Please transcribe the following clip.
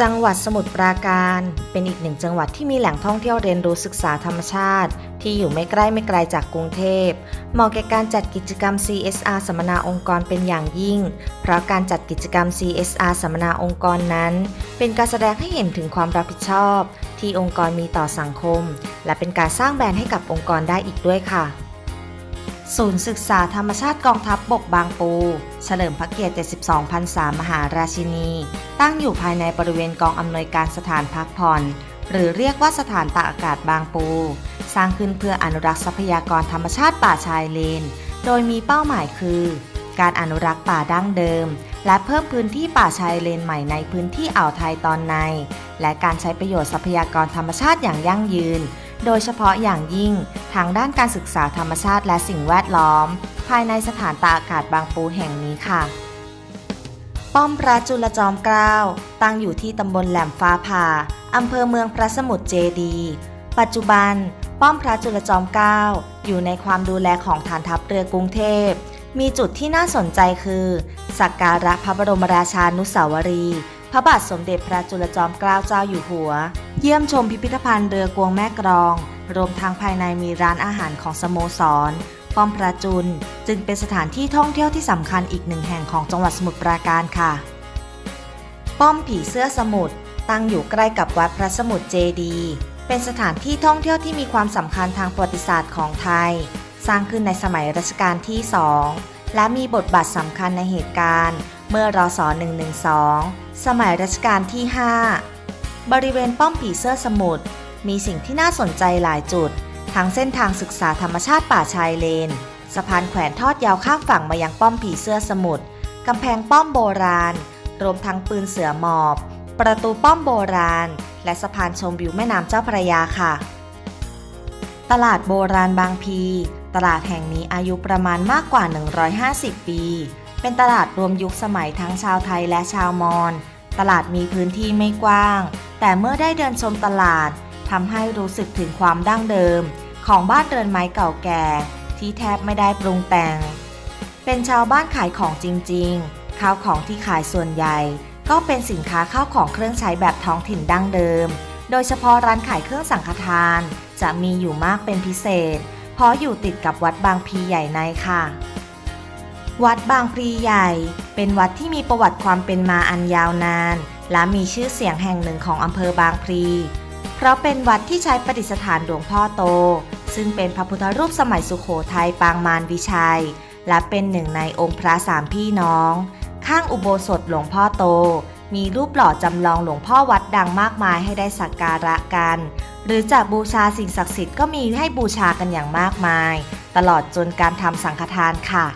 จังหวัดสมุทรปราการเป็นอีกหนึ่งจังหวัดที่มีแหล่งท่องเที่ยวเรียนรู้ศึกษาธรรมชาติ ที่อยู่ไม่ใกล้ไม่ไกลจากกรุงเทพเหมาะแก่การจัดกิจกรรม CSR สัมมนาองค์กรเป็นอย่างยิ่ง เพราะการจัดกิจกรรม CSR สัมมนาองค์กรนั้น เป็นการแสดงให้เห็นถึงความรับผิดชอบ ที่องค์กรมีต่อสังคม และเป็นการสร้างแบรนด์ให้กับองค์กรได้อีกด้วยค่ะ ศูนย์ศึกษาธรรมชาติกองทัพบบกบางปู เฉลิมพระเกียรติ 72 พรรษามหาราชินี ตั้งอยู่ภายในบริเวณกองอำนวยการสถานพักผ่อน หรือเรียกว่าสถานตากอากาศบางปู สร้างขึ้นเพื่ออนุรักษ์ทรัพยากรธรรมชาติป่าชายเลน โดยมีเป้าหมายคือ การอนุรักษ์ป่าดั้งเดิม และเพิ่มพื้นที่ป่าชายเลนใหม่ในพื้นที่อ่าวไทยตอนใน และการใช้ประโยชน์ทรัพยากรธรรมชาติอย่างยั่งยืน โดยเฉพาะอย่างยิ่งทางด้านการศึกษาธรรมชาติและสิ่งแวดล้อม ภายในสถานตากอากาศบางปูแห่งนี้ค่ะ ป้อมพระจุลจอมเกล้าตั้งอยู่ที่ตำบลแหลมฟ้าผ่าอำเภอเมืองพระสมุทรเจดี ปัจจุบัน ป้อมพระจุลจอมเกล้าอยู่ในความดูแลของฐานทัพเรือกรุงเทพ มีจุดที่น่าสนใจคือสักการะพระบรมราชานุสาวรีย์พระบาทสมเด็จพระจุลจอมเกล้าเจ้าอยู่หัว เยี่ยมชมพิพิธภัณฑ์เรือกวงแม่กรอง รวมทั้งภายในมีร้านอาหารของสโมสร ป้อมพระจุล จึงเป็นสถานที่ท่องเที่ยวที่สำคัญอีกหนึ่งแห่งของจังหวัดสมุทรปราการค่ะ ป้อมผีเสื้อสมุทรตั้งอยู่ใกล้กับวัดพระสมุทรเจดีเป็นสถานที่ท่องเที่ยวที่มีความสำคัญทางประวัติศาสตร์ของไทย สร้างขึ้นในสมัยรัชกาลที่2และมีบทบาทสำคัญในเหตุการณ์ เมื่อรศ 112 สมัยรัชกาลที่ 5 บริเวณป้อมผีเสื้อสมุทรมีสิ่งที่น่าสนใจหลายจุด ทั้งเส้นทางศึกษาธรรมชาติป่าชายเลน สะพานแขวนทอดยาวข้ามฝั่งมายังป้อมผีเสื้อสมุทรกำแพงป้อมโบราณ รวมทั้งปืนเสือหมอบ ประตูป้อมโบราณ และสะพานชมวิวแม่น้ำเจ้าพระยาค่ะ ตลาดโบราณบางพี ตลาดแห่งนี้อายุประมาณมากกว่า 150 ปี เป็นตลาดรวมยุคสมัยทั้งชาวไทยและชาวมอญ ตลาดมีพื้นที่ไม่กว้าง แต่เมื่อได้เดินชมตลาดทำให้รู้สึกถึงความดั้งเดิม ของบ้านเรือนไม้เก่าแก่ ที่แทบไม่ได้ปรุงแต่ง เป็นชาวบ้านขายของจริงๆ ข้าวของที่ขายส่วนใหญ่ ก็เป็นสินค้าข้าวของเครื่องใช้แบบท้องถิ่นดั้งเดิม โดยเฉพาะร้านขายเครื่องสังฆทาน จะมีอยู่มากเป็นพิเศษ เพราะอยู่ติดกับวัดบางพลีใหญ่ในค่ะวัดบางพลีใหญ่ เป็นวัดที่มีประวัติความเป็นมาอันยาวนาน และมีชื่อเสียงแห่งหนึ่งของอำเภอบางพลี เพราะเป็นวัดที่ใช้ประดิษฐานหลวงพ่อโต ซึ่งเป็นพระพุทธรูปสมัยสุขโขทัยปางมารวิชัย และเป็นหนึ่งในองค์พระสามพี่น้อง ข้างอุโบสถหลวงพ่อโต มีรูปหล่อจำลองหลวงพ่อวัดดังมากมายให้ได้สักการะกัน หรือจะบูชาสิ่งศักดิ์สิทธิ์ก็มีให้บูชากันอย่างมากมาย ตลอดจนการทำสังฆทานค่ะ